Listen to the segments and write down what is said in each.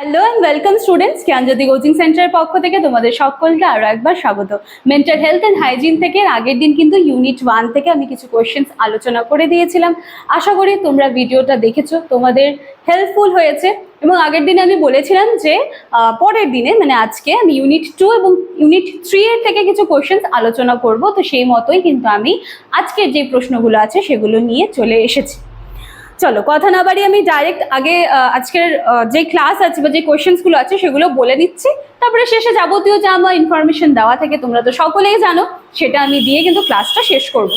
Hello and welcome students Gyanjyoti coaching সেন্টারের পক্ষ থেকে তোমাদের সকলকে আরও একবার স্বাগত। মেন্টাল হেলথ অ্যান্ড হাইজিন থেকে আগের দিন কিন্তু ইউনিট ওয়ান থেকে আমি কিছু কোয়েশ্চেন্স আলোচনা করে দিয়েছিলাম। আশা করি তোমরা ভিডিওটা দেখেছ, তোমাদের হেল্পফুল হয়েছে। এবং আগের দিনে আমি বলেছিলাম যে পরের দিনে মানে আজকে আমি ইউনিট টু এবং ইউনিট থ্রি এর থেকে কিছু কোয়েশ্চেন্স আলোচনা করব। তো সেই মতোই কিন্তু আমি আজকের যে প্রশ্নগুলো আছে সেগুলো নিয়ে চলে এসেছি। চলো, কথা না বাড়ি আমি ডাইরেক্ট আগে আজকের যে ক্লাস আছে বা যে কোয়েশ্চেন্সগুলো আছে সেগুলো বলে দিচ্ছি তারপরে শেষে যাবতীয় যা আমার ইনফরমেশন দেওয়া থাকে তোমরা তো সকলেই জানো, সেটা আমি দিয়ে কিন্তু ক্লাসটা শেষ করব।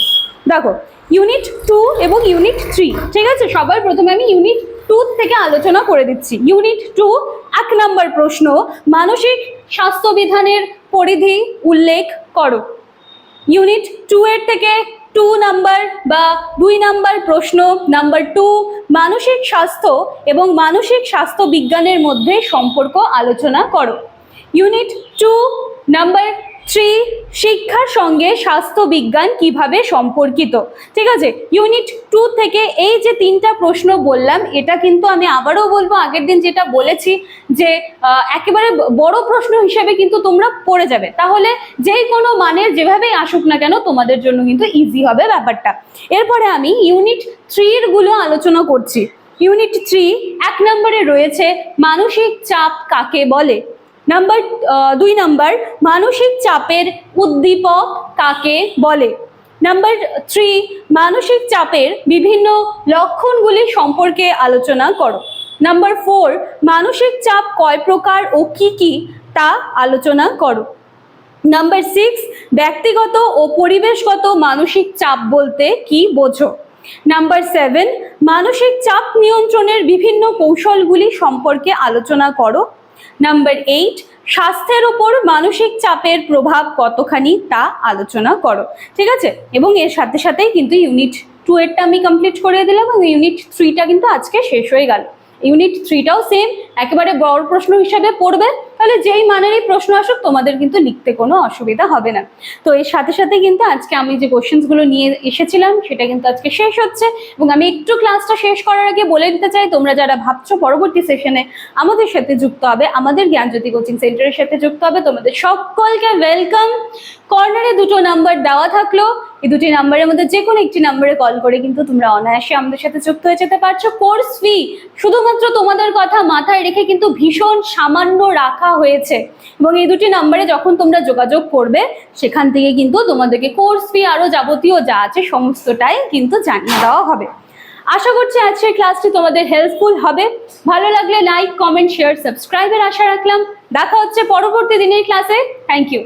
দেখো ইউনিট টু এবং ইউনিট থ্রি ঠিক আছে? সবার প্রথমে আমি ইউনিট টু থেকে আলোচনা করে দিচ্ছি। ইউনিট টু এক নম্বর প্রশ্ন, মানসিক স্বাস্থ্যবিধানের পরিধি উল্লেখ করো। ইউনিট টু এর থেকে টু নাম্বার বা দুই নাম্বার প্রশ্ন, নাম্বার টু, মানসিক স্বাস্থ্য এবং মানসিক স্বাস্থ্য বিজ্ঞানের মধ্যে সম্পর্ক আলোচনা করো। ইউনিট টু নাম্বার থ্রি শিক্ষার সঙ্গে স্বাস্থ্য বিজ্ঞান কীভাবে সম্পর্কিত? ঠিক আছে ইউনিট টু থেকে এই যে তিনটা প্রশ্ন বললাম, এটা কিন্তু আমি আবারও বলব, আগের দিন যেটা বলেছি যে একেবারে বড় প্রশ্ন হিসেবে কিন্তু তোমরা পড়ে যাবে। তাহলে যেই কোনো মানের যেভাবেই আসুক না কেন, তোমাদের জন্য কিন্তু ইজি হবে ব্যাপারটা। এরপরে আমি ইউনিট থ্রিরগুলো আলোচনা করছি। ইউনিট থ্রি এক নম্বরে রয়েছে, মানসিক চাপ কাকে বলে? নাম্বার দুই নাম্বার মানসিক চাপের উদ্দীপক কাকে বলে? নাম্বার থ্রি মানসিক চাপের বিভিন্ন লক্ষণগুলি সম্পর্কে আলোচনা করো। নাম্বার ফোর মানসিক চাপ কয় প্রকার ও কি কি তা আলোচনা করো। নাম্বার সিক্স ব্যক্তিগত ও পরিবেশগত মানসিক চাপ বলতে কি বোঝো? নাম্বার সেভেন মানসিক চাপ নিয়ন্ত্রণের বিভিন্ন কৌশলগুলি সম্পর্কে আলোচনা করো। নাম্বার এইট স্বাস্থ্যের উপর মানসিক চাপের প্রভাব কতখানি তা আলোচনা করো। ঠিক আছে? এবং এর সাথে সাথেই কিন্তু ইউনিট টু এরটা আমি কমপ্লিট করে দিলাম এবং ইউনিট থ্রিটা কিন্তু আজকে শেষ হয়ে গেল। ইউনিট থ্রিটাও সেম একেবারে বড় প্রশ্ন হিসাবে পড়বে। তাহলে যেই মানেরই প্রশ্ন আসুক, তোমাদের কিন্তু লিখতে কোনো অসুবিধা হবে না। তো এর সাথে সাথে কিন্তু আজকে আমি যে কোশ্চেন্সগুলো নিয়ে এসেছিলাম, সেটা কিন্তু আজকে শেষ হচ্ছে এবং আমি একটু ক্লাসটা শেষ করার আগে বলে দিতে চাই, তোমরা যারা ভাবছ পরবর্তী সেশনে আমাদের সাথে যুক্ত হবে, আমাদের জ্ঞানজ্যোতি কোচিং সেন্টারের সাথে যুক্ত হবে, তোমাদের সকলকে ওয়েলকাম কর্নারে দুটো নাম্বার দেওয়া থাকল এই দুটি নাম্বারের মধ্যে যে কোনো একটি নাম্বারে কল করে কিন্তু তোমরা অনায়াসে আমাদের সাথে যুক্ত হয়ে যেতে পারছ। কোর্স ফি শুধুমাত্র তোমাদের কথা মাথায় রেখে কিন্তু ভীষণ সামান্য রাখা হয়েছে। এবং এই দুটি নাম্বারে যখন তোমরা যোগাযোগ করবে, সেখান থেকে কিন্তু তোমাদেরকে কোর্স ফি আরও যাবতীয় যা আছে সমস্তটাই কিন্তু জানিয়ে দেওয়া হবে। আশা করছি আজকের ক্লাসটি তোমাদের হেল্পফুল হবে। ভালো লাগলে লাইক কমেন্ট শেয়ার সাবস্ক্রাইবের আশা রাখলাম। দেখা হচ্ছে পরবর্তী দিনের ক্লাসে। Thank you